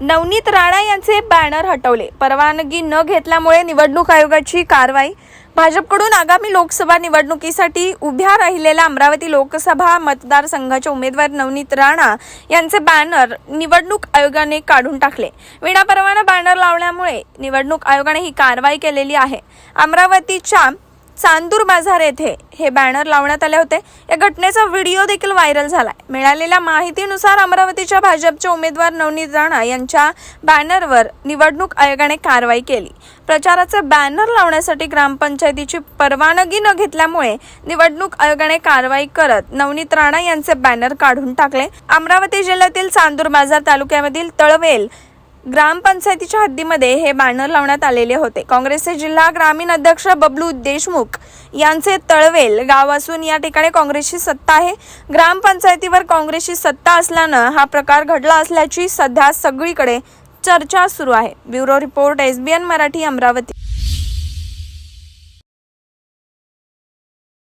नवनीत राणा यांचे बॅनर हटवले. परवानगी न घेतल्यामुळे निवडणूक आयोगाची कारवाई. भाजपकडून आगामी लोकसभा निवडणुकीसाठी उभ्या राहिलेल्या अमरावती लोकसभा मतदारसंघाचे उमेदवार नवनीत राणा यांचे बॅनर निवडणूक आयोगाने काढून टाकले. विनापरवाना बॅनर लावल्यामुळे निवडणूक आयोगाने ही कारवाई केलेली आहे. अमरावतीच्या चांदूर बाजार येथे हे बॅनर लावण्यात आले होते. या घटनेचा व्हिडिओ देखील व्हायरल झालाय. मिळालेल्या माहितीनुसार अमरावतीच्या भाजपचे उमेदवार नवनीत राणा यांच्या बॅनरवर निवडणूक आयोगाने कारवाई केली. प्रचाराचे बॅनर लावण्यासाठी ग्रामपंचायतीची परवानगी न घेतल्यामुळे निवडणूक आयोगाने कारवाई करत नवनीत राणा यांचे बॅनर काढून टाकले. अमरावती जिल्ह्यातील चांदूर बाजार तालुक्यामधील तळवेल ग्रामपंचायतीच्या हद्दीमध्ये हे बॅनर लावण्यात आलेले होते. काँग्रेसचे जिल्हा ग्रामीण अध्यक्ष बबलू देशमुख यांचे तळवेल गाव असून या ठिकाणी काँग्रेसची सत्ता आहे. ग्रामपंचायतीवर काँग्रेसची सत्ता असल्यानं हा प्रकार घडला असल्याची सध्या सगळीकडे चर्चा सुरू आहे. Bureau report SBN Marathi Amravati.